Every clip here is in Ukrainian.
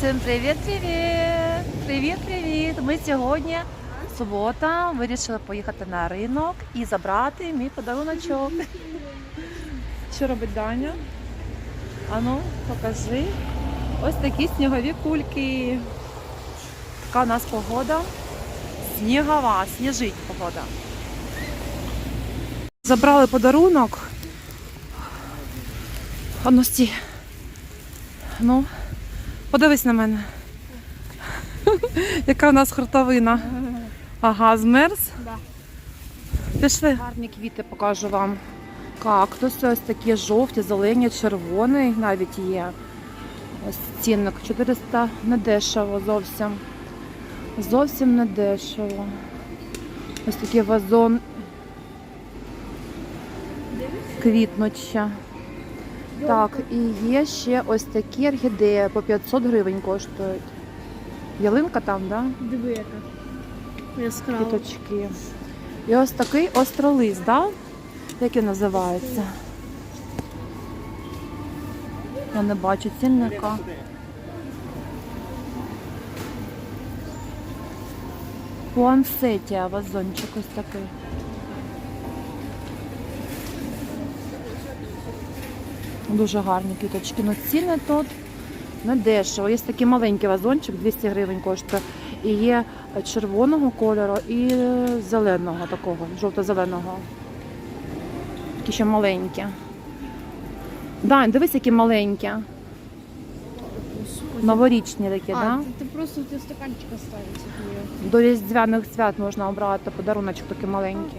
Всім привіт-привіт! Привіт-привіт! Ми сьогодні субота, вирішили поїхати на ринок і забрати мій подаруночок. Що робить Даня? Ану, покажи. Ось такі снігові кульки. Така у нас погода. Снігова, сніжить погода. Забрали подарунок. Ану, стій. Ну, подивись на мене. Яка у нас хуртовина. Ага, змерз? Да. Пішли. Гарні квіти покажу вам. Кактуси ось такі жовті, зелені, червоний навіть є. Ось цінник 400 не дешево зовсім. Зовсім не дешево. Ось такий вазон квітнуть ще. Так, і є ще ось такі орхідеї по 500 гривень коштують. Ялинка там, да? Диви яка. Яскрава. Квіточки. І ось такий остролист, да? Як він називається? Я не бачу цінника. Пуансетія вазончик ось такий. Дуже гарні квіточки. Ну ціни тут не дешево. Є такий маленький вазончик, 200 гривень коштує. І є червоного кольору і зеленого такого, жовто-зеленого. Такі ще маленькі. Дань, дивись, які маленькі. Новорічні такі, так? Да? ты просто у тебя стаканчик останется от нее. До різдвяних свят можна обрати подаруночок такий маленький.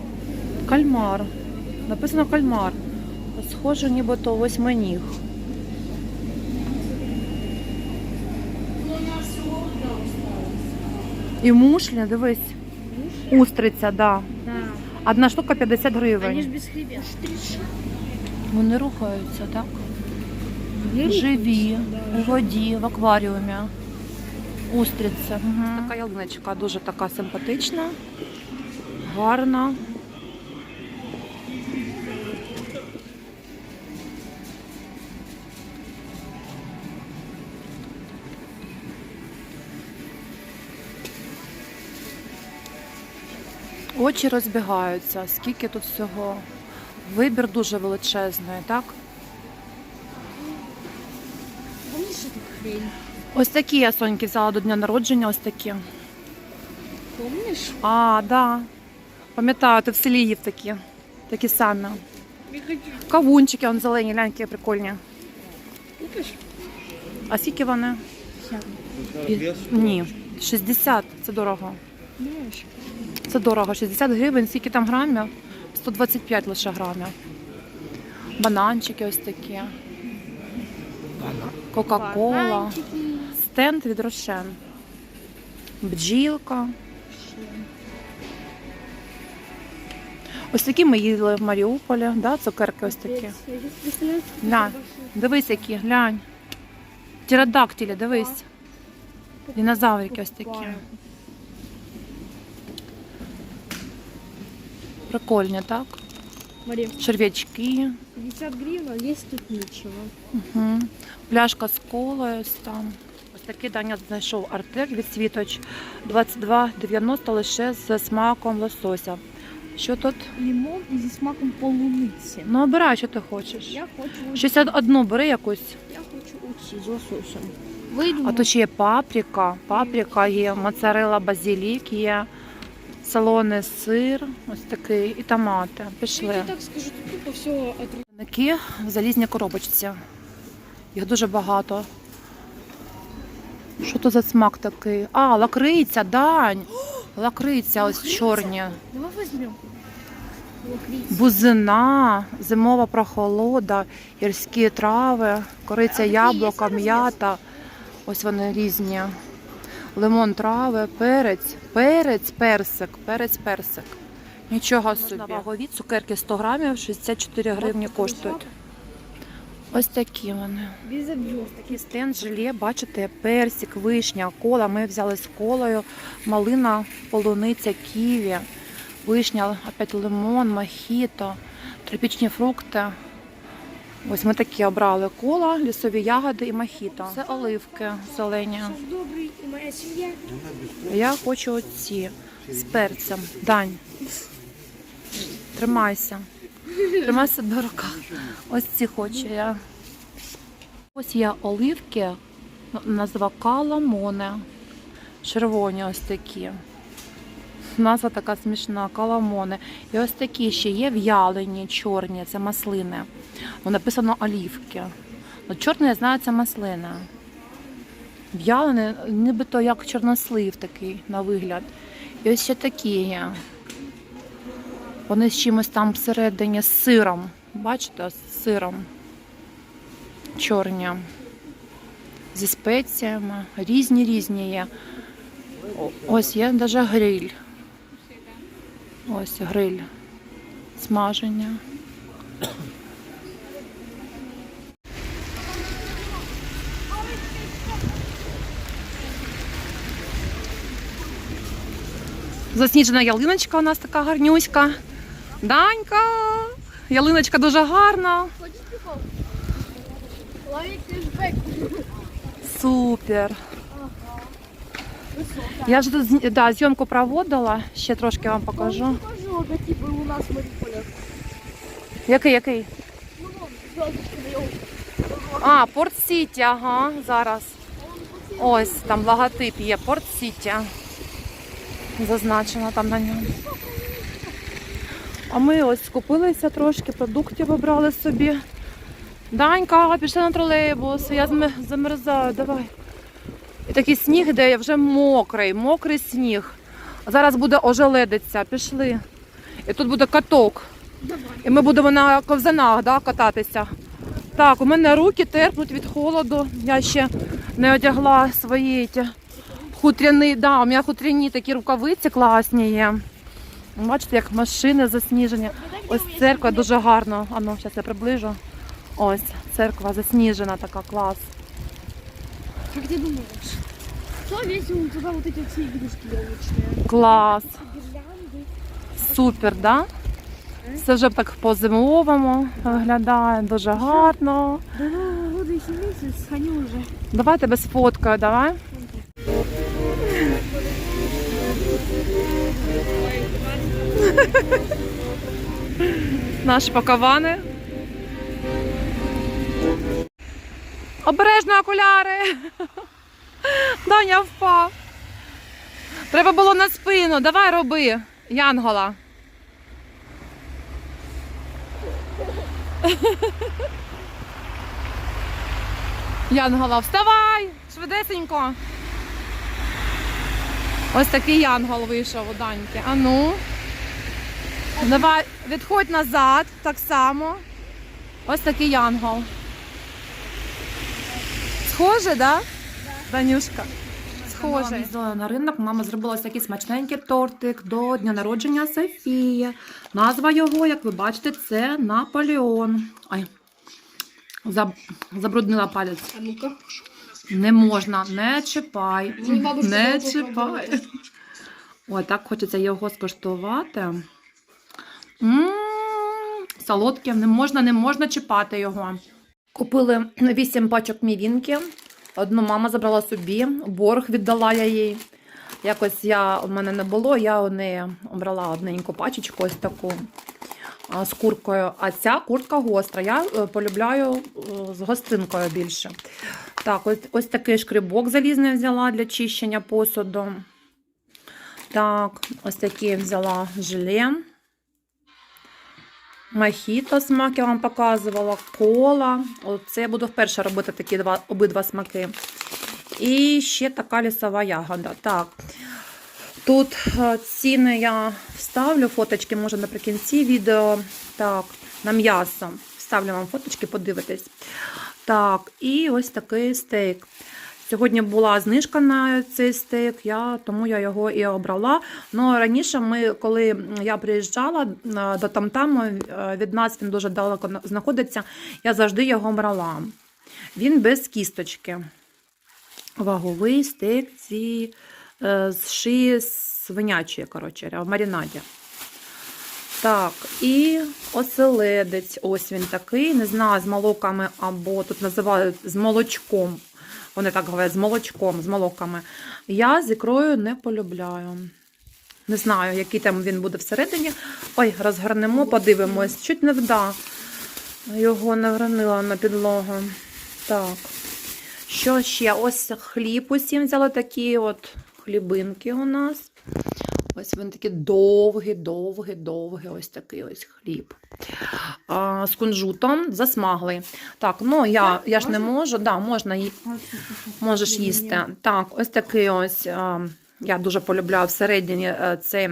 Кальмар. Написано кальмар. Схоже, нібито восьминіг. І мушлі, дивись. Устриця, да. Да. Одна штука 50 гривень. Они же без хребет. Вони рухаються, так? Живі, у воді, в акваріумі. Устриця. Угу. Така ялиночка дуже така симпатична, гарна. Очі розбігаються, скільки тут всього. Вибір дуже величезний, так? Ось такі я соньки взяла до дня народження, ось такі. Помнишь? А, да. Пам'ятаю, ти в селі їв такі. Такі самі. Кавунчики, он зелені, глянь, прикольні. Купишь? А скільки вони? Ні, 60, це дорого. Це дорого, 60 гривень, скільки там грамів? 125 лише грамів. Бананчики ось такі. Кока-кола. Стенд від Рошен. Бджілка. Ось такі ми їли в Маріуполі, да, цукерки ось такі. Больших. Дивись, які, глянь. Птеродактилі, дивись. Динозаврики ось такі. Прикольні, так? Смотри, Черв'ячки. 50 гривен, а есть тут ничего. Угу. Пляшка з колою там. Ось такий Даня знайшов артек від світоч 22,90 лише з смаком лосося. Що тут? Лимон и здесь маком полуницы. Ну, обирай, що ти хочеш. Я хочу, Щось одну бери якусь. я хочу уйти с лососем. Выйду. А тут ще є паприка, паприка є, моцарела, базилік є, солоний сир, ось такий, і томати. Пішли. тебе так скажу, тут тупо все от в залізній коробочці. Їх дуже багато. Що то за смак такий? А, лакриця, дань. Лакриця ось чорні. Давай возьмем. Лакриц. Бузина, зимова прохолода, гірські трави, кориця яблука, м'ята. Ось вони різні. Лимон трави, перець, перець, персик, перець, персик. Нічого собі. Вагові цукерки 100 грамів, 64 гривні коштують. Ось такі вони. Такий стенд, желе, бачите, персик, вишня, кола. Ми взяли з колою, малина, полуниця, ківі, вишня, опять лимон, мохіто, тропічні фрукти. Ось ми такі обрали кола, лісові ягоди і мохіто. Це оливки зелені. Я хочу оці з перцем. Дань. Тримайся. Тримайся до руках. Ось ці хочу я. Ось є оливки, назва каламоне. Червоні ось такі. Назва така смішна, каламоне. І ось такі ще є в'ялені, чорні, це маслини. Ну, написано олівки. Ну, чорне, я знаю, це маслина. В'ялений, нібито як чорнослив такий на вигляд. І ось ще такі є. Вони з чимось там всередині з сиром. Бачите, з сиром. Чорні. Зі спеціями. Різні різні є. Ось є навіть гриль. Ось гриль. Смаження. Засніжена ялиночка у нас така гарнюська. Данька! Ялиночка дуже гарна. Хочешь прикол? Ловить кэшбэк. Супер. Я вже тут зні- да, зйомку проводила, ще трошки вам покажу. Покажу логотипы у нас в Мариуполе. Який, який? Ну вон, звездочка на елке. А, Порт Сіті, ага, зараз. Ось там логотип є, Порт Сіті. Зазначено там на ньому. А ми ось скупилися трошки, продуктів вибрали собі. Данька, пішли на тролейбус, я замерзаю, давай. І такий сніг іде, вже мокрий, мокрий сніг. Зараз буде ожеледиця, пішли. І тут буде каток. І ми будемо на ковзанах да, кататися. Так, у мене руки терпнуть від холоду. Я ще не одягла свої ті хутряні, да, у мене хутряні такі рукавиці класні є. Бачите, як машини засніжені. Ось церква дуже гарна. А ну, зараз я приближу. Ось церква засніжена, така клас. Как ты думаешь? Кто весил туда вот эти все игрушки елочные? Клас. Гирлянды. Супер, да? Це вже так по-зимовому виглядає, дуже гарно. До Нового года еще месяц, сходи уже. Давай тебе сфоткаю, давай. Наші паковани. Обережно окуляри. Даня впав. Треба було на спину. Давай роби, Янгола. Янгола, вставай! Швидесенько. Ось такий янгол вийшов у Даньки. А ну. Давай, відходь назад, так само. Ось такий янгол. Схоже, да? Данюшка. Схоже. Їздила на ринок, мама зробила такий смачненький тортик до дня народження Софії. Назва його, як ви бачите, це Наполеон. Ай, забруднила палець. А ну-ка. Не можна, не чіпай. Ну, Не чіпай. Ой, так хочеться його скуштувати. Солодке, не можна, не можна чіпати його. Купили 8 пачок мівінки. Одну мама забрала собі, борг віддала я їй. Якось я, у мене не було, я у неї обрала одненьку пачечку, ось таку з куркою. А ця куртка гостра. Я е, полюбляю е, з гостринкою більше. Так, ось, ось такий шкрибок залізний взяла для чищення посуду. Так, ось такі взяла желе. Мохіто смак я вам показувала, кола. Оце я буду вперше робити такі два, обидва смаки. І ще така лісова ягода. Так. Тут е, ціни я вставлю, фоточки, може наприкінці відео. Так, на м'ясо. Вставлю вам фоточки, подивитись. Так, і ось такий стейк. Сьогодні була знижка на цей стейк, я, тому я його і обрала. Ну, раніше, ми, коли я приїжджала до Тамтаму, е, від нас він дуже далеко знаходиться, я завжди його брала. Він без кісточки. Ваговий стейк ці е, з шиї свинячої, коротше, в маринаді. Так, і оселедець. Ось він такий. Не знаю, з молоками або тут називають з молочком. Вони так говорять, з молочком, з молоками. Я з ікрою не полюбляю. Не знаю, який там він буде всередині. Ой, розгорнемо, подивимось. Чуть не вда. Його не на підлогу. Так. Що ще? Ось хліб усім взяла такі от хлібинки у нас. Ось він такий довгий, довгий, довгий, ось такий ось хліб. А, з кунжутом засмаглий. Так, ну я, я ж не можу, да, можна ї- можеш їсти. Так, ось такий ось. а, Я дуже полюбляю всередині е, цей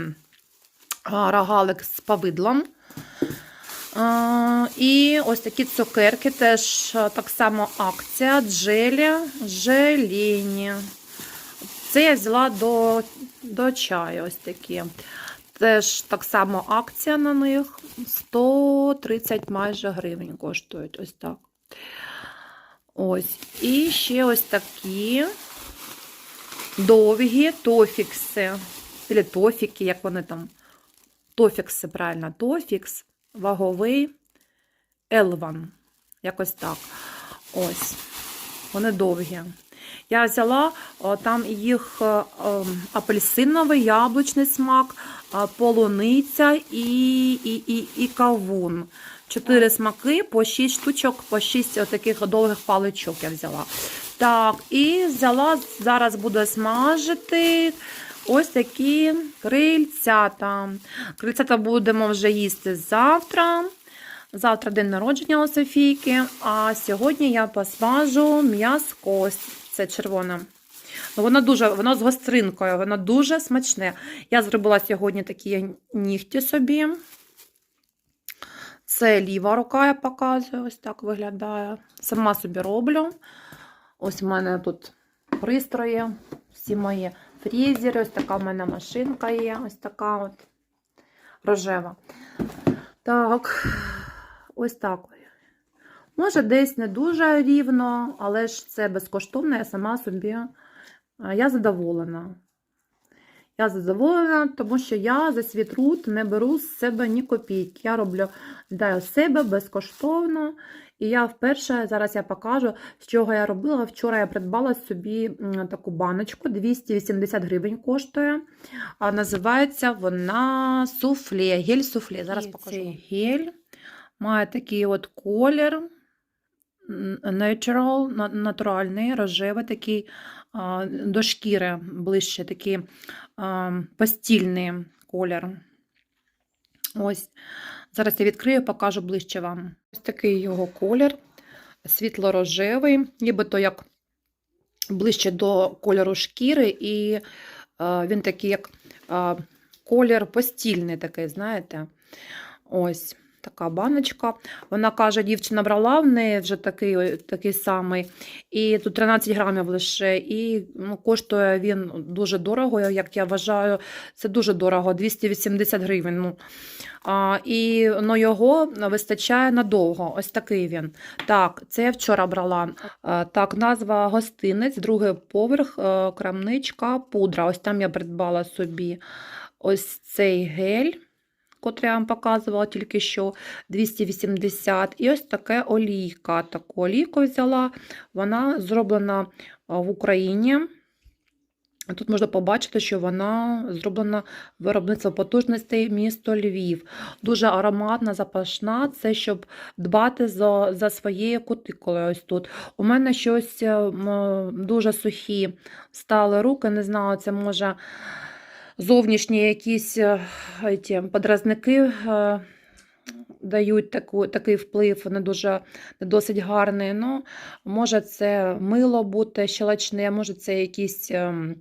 рогалик з повидлом. А, І ось такі цукерки теж так само акція, джелі, желені. Це я взяла до, до чаю ось такі. Теж так само акція на них 130 майже гривень коштують. Ось так. Ось. І ще ось такі довгі тофікси. Или тофіки, як вони там. Тофікси, правильно, тофікс, ваговий, елван. Якось так. Ось. Вони довгі. Я взяла там їх е, ем, апельсиновий, яблучний смак, е, полуниця і, і, і, і кавун. Чотири смаки, по 6 штучок, по 6 таких довгих паличок я взяла. Так, і взяла, зараз буду смажити ось такі крильцята. Крильцята будемо вже їсти завтра. Завтра день народження у Софійки, а сьогодні я посмажу м'язко. Це червоне. Ну, Воно дуже, воно з гостринкою, воно дуже смачне. Я зробила сьогодні такі нігті собі. Це ліва рука, я показую, ось так виглядає. Сама собі роблю. Ось у мене тут пристрої, всі мої фрізери, ось така в мене машинка є, ось така от рожева. Так, ось так. Може, десь не дуже рівно, але ж це безкоштовно, я сама собі. Я задоволена. Я задоволена, тому що я за свій труд не беру з себе ні копійки. Я роблю для себе безкоштовно. І я вперше, зараз я покажу, з чого я робила. Вчора я придбала собі таку баночку, 280 гривень коштує. А називається вона суфле, гель суфле. Зараз І покажу. цей гель має такий от колір. Natural, натуральний, рожевий, такий до шкіри ближче, такий постільний колір. Ось. Зараз я відкрию, покажу ближче вам. Ось такий його колір, світло-рожевий, нібито як ближче до кольору шкіри, і він такий, як колір постільний, такий, знаєте. Ось така баночка. Вона каже, дівчина брала в неї вже такий, такий самий. І тут 13 грамів лише. І ну, коштує він дуже дорого, як я вважаю, це дуже дорого, 280 гривень. Ну, а, і ну, його вистачає надовго. Ось такий він. Так, це я вчора брала. А, так, назва гостинець, другий поверх, е, крамничка, пудра. Ось там я придбала собі ось цей гель. Котрий я вам показувала тільки що 280. І ось таке олійка. Таку олійку взяла. Вона зроблена в Україні. Тут можна побачити, що вона зроблена виробництво потужностей місто Львів. Дуже ароматна, запашна. Це щоб дбати за, за своєю кутикулою. Ось тут. У мене щось дуже сухі стали руки. Не знаю, це може зовнішні якісь е, ті, подразники е, дають таку, такий вплив, не дуже не досить гарний. Ну, може, це мило бути щелочне, може, це якісь ем,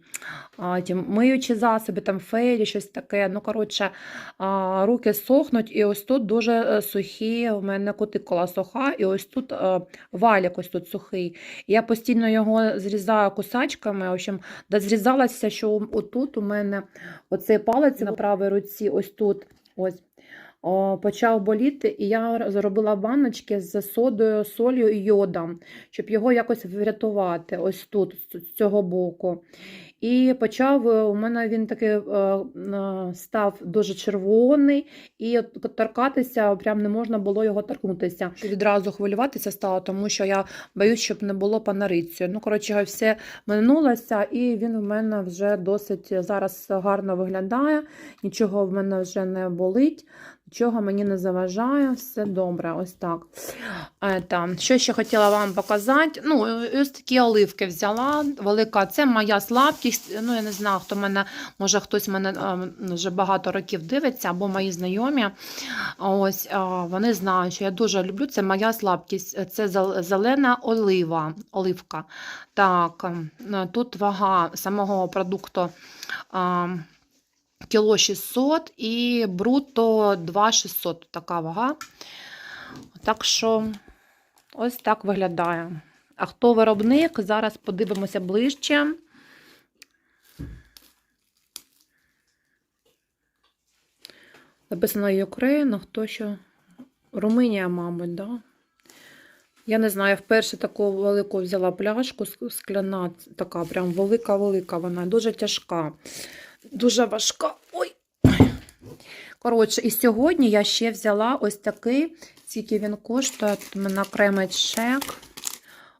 а, ті, миючі засоби, там фейлі, щось таке. Ну, коротше, а, руки сохнуть, і ось тут дуже е, сухі, у мене кутикула суха, і ось тут е, валік ось тут сухий. Я постійно його зрізаю кусачками. В общем, дозрізалася, що отут у мене оцей палець на правій руці, ось тут. Ось. Почав боліти, і я зробила баночки з содою, солью і йодом, щоб його якось врятувати ось тут, з цього боку. І почав е, у мене він такий е, е, став дуже червоний, і торкатися прям не можна було його торкнутися. Відразу хвилюватися стало, тому що я боюсь, щоб не було панарицію. Ну, коротше, все минулося, і він в мене вже досить зараз гарно виглядає. Нічого в мене вже не болить, нічого мені не заважає, все добре. Ось так. Ета, що ще хотіла вам показати? Ну, ось такі оливки взяла. Велика, це моя слабкість. Ну, я не знаю, хто мене, може хтось мене е, вже багато років дивиться, або мої знайомі. Ось е, вони знають, що я дуже люблю. Це моя слабкість. Це зелена олива. Оливка. Так, е, тут вага самого продукту. Кіло 600 і бруто 2600 така вага. Так що ось так виглядає. А хто виробник? Зараз подивимося ближче. Написано Ukraine, хто що? Румунія, мабуть, да? Я не знаю, вперше таку велику взяла пляшку скляна, така прям велика-велика вона, дуже тяжка, дуже важка. Ой. Коротше, і сьогодні я ще взяла ось такий, скільки він коштує. У мене окремий чек.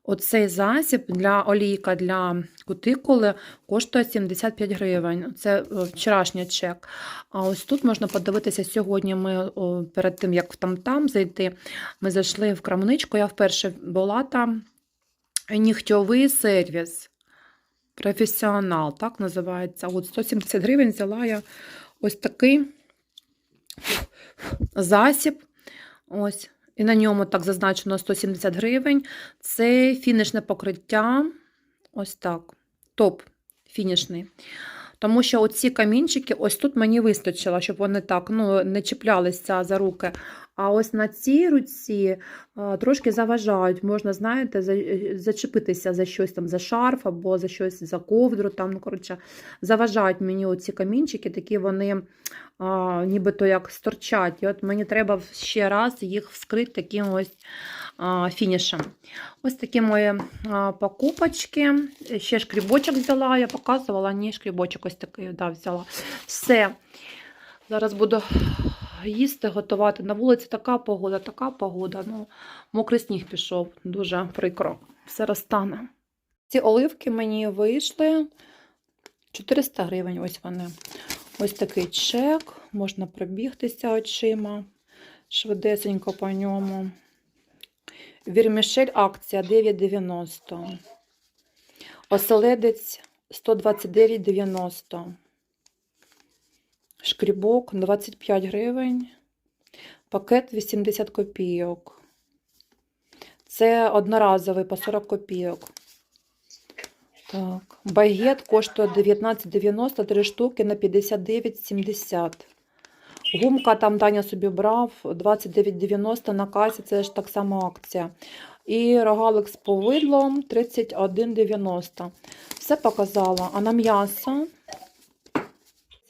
Оцей засіб для олійка для кутикули коштує 75 гривень. Це е, вчорашній чек. А ось тут можна подивитися сьогодні. Ми перед тим, як там-там зайти, ми зайшли в крамничку. Я вперше була там. Нігтьовий сервіс. Професіонал, так називається. От 170 гривень взяла я ось такий засіб. Ось. І на ньому так зазначено 170 гривень. Це фінішне покриття. Ось так. Топ фінішний. Тому що оці камінчики, ось тут мені вистачило, щоб вони так ну, не чіплялися за руки. А ось на цій руці трошки заважають. Можна, знаєте, зачепитися за щось там, за шарф або за щось за ковдру. Там, ну, коротше, заважають мені оці камінчики, такі вони а, нібито як сторчать. І от мені треба ще раз їх вскрити таким ось а, фінішем. Ось такі мої а, покупочки. Ще шкрібочок взяла, я показувала, ні, шкрібочок ось такий да, взяла. Все. Зараз буду їсти, готувати. На вулиці така погода, така погода. Ну, мокрий сніг пішов, дуже прикро. Все розтане. Ці оливки мені вийшли 400 гривень. Ось вони. Ось такий чек. Можна пробігтися очима. Швидесенько по ньому. Вірмішель акція 9,90. Оселедець 129,90. Шкрібок 25 гривень. Пакет 80 копійок. Це одноразовий по 40 копійок. Так. Багет коштує 19,90, 3 штуки на 59,70. Гумка там Даня собі брав 29,90 на касі, це ж так само акція. І рогалик з повидлом 31,90. Все показала. А на м'ясо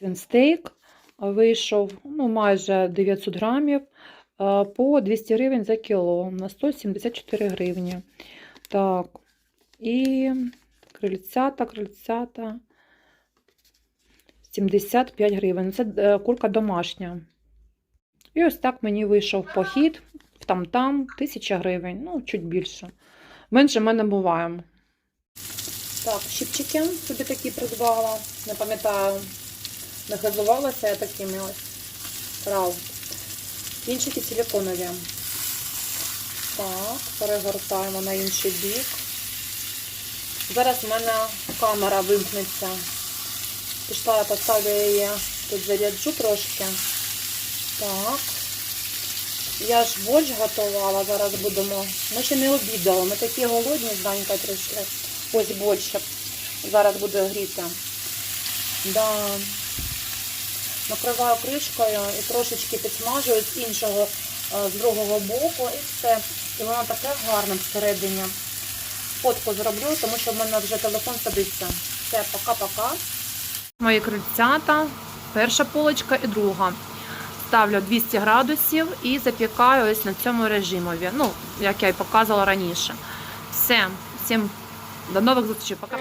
він стейк вийшов ну, майже 900 грамів е, по 200 гривень за кіло на 174 гривні. Так, і крильцята, крильцята 75 гривень. Це е, курка домашня. І ось так мені вийшов похід там-там 1000 гривень, ну, чуть більше. Менше в мене буває. Так, щипчики собі такі придбала. Не пам'ятаю, не газувалася я такими ось. Раунд. Кінчики силиконові. Так, перегортаємо на інший бік. Зараз в мене камера вимкнеться. Пішла, я поставлю її, тут заряджу трошки. Так. Я ж борщ готувала, зараз будемо. Ми ще не обідали, ми такі голодні з Данькою прийшли. Ось борщик. Зараз буде гріти. Да. Накриваю кришкою і трошечки підсмажую з іншого, е, з другого боку. І все. І воно таке гарне всередині. Фотку зроблю, тому що в мене вже телефон садиться. Все, пока-пока. Мої крильцята. Перша полочка і друга. ставлю 200 градусів і запікаю ось на цьому режимові. Ну, як я і показувала раніше. Все, всім до нових зустрічей. Пока.